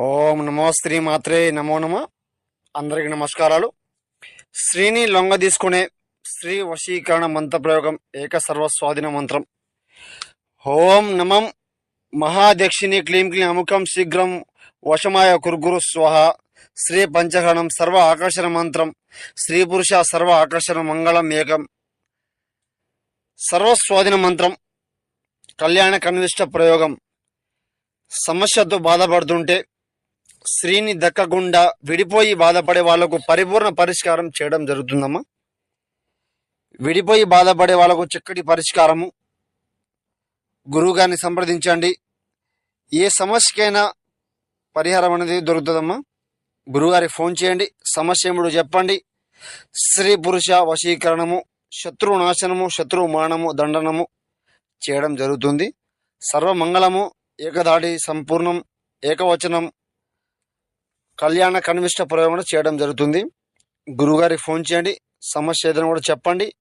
ఓం నమో శ్రీ మాత్రే నమో నమ. అందరికి నమస్కారాలు. శ్రీని లొంగ తీసుకునే శ్రీ వశీకరణ మంత్ర ప్రయోగం ఏక సర్వస్వాధీన మంత్రం. ఓం నమం మహాదక్షిణి క్లీం క్లీం అముఖం శీఘ్రం వశమాయ కుర్గురు స్వహ. శ్రీ పంచహరణం సర్వ ఆకర్షణ మంత్రం. స్త్రీ పురుష సర్వ ఆకర్షణ మంగళం ఏకం. సర్వస్వాధీన మంత్రం. కళ్యాణ కన్విష్ట ప్రయోగం. సమస్యతో బాధపడుతుంటే స్త్రీని దక్కకుండా విడిపోయి బాధపడే వాళ్ళకు పరిపూర్ణ పరిష్కారం చేయడం జరుగుతుందమ్మా. విడిపోయి బాధపడే వాళ్ళకు చక్కటి పరిష్కారము. గురువుగారిని సంప్రదించండి. ఏ సమస్యకైనా పరిహారం అనేది దొరుకుతుందమ్మా. గురువుగారికి ఫోన్ చేయండి. సమస్య ఏమిటో చెప్పండి. స్త్రీ పురుష వశీకరణము శత్రు నాశనము శత్రు మానము దండనము చేయడం జరుగుతుంది. సర్వమంగళము ఏకదాడి సంపూర్ణం ఏకవచనం కళ్యాణ కనిష్ట ప్రయోగం కూడా చేయడం జరుగుతుంది. గురువుగారికి ఫోన్ చేయండి. సమస్య ఏదైనా కూడా చెప్పండి.